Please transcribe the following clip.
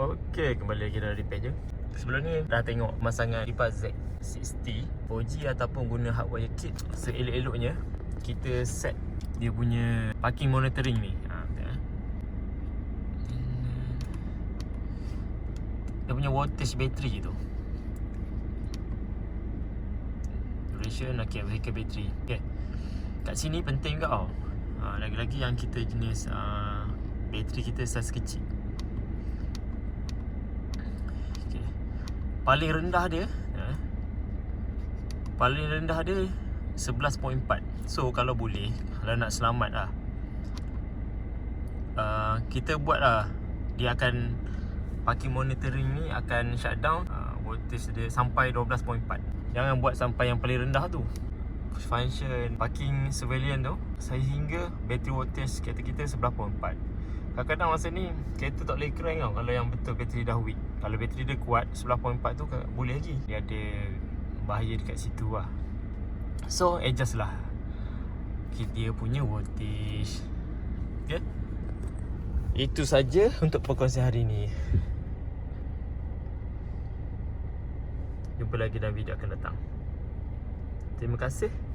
Okey, kembali lagi dalam repair je. Sebelum ni dah tengok pemasangan kipas Z60 4G ataupun guna hardwire kit Seelok-eloknya. Kita set dia punya parking monitoring ni. Ha, eh. Dia punya wattage battery tu. Duration okay, vehicle battery Okay. Kat sini penting juga tau ha, Lagi-lagi yang kita jenis uh, Bateri kita saiz kecil okay. Paling rendah dia eh, Paling rendah dia 11.4 So kalau boleh Kalau nak selamat lah. Uh, Kita buat lah. Dia akan Parking monitoring ni akan shutdown uh, Voltage dia sampai 12.4 Jangan buat sampai yang paling rendah tu. Function parking surveillance tu. Sehingga battery voltage kereta kita 11.4 Kadang-kadang masa ni Kereta tak boleh crank tau Kalau yang betul bateri dah weak. Kalau bateri dia kuat 11.4 tu boleh lagi. Dia ada bahaya dekat situ lah. So adjust lah. Dia punya voltage. Okay Itu saja untuk perkongsian hari ni. Jumpa lagi dalam video akan datang. Terima kasih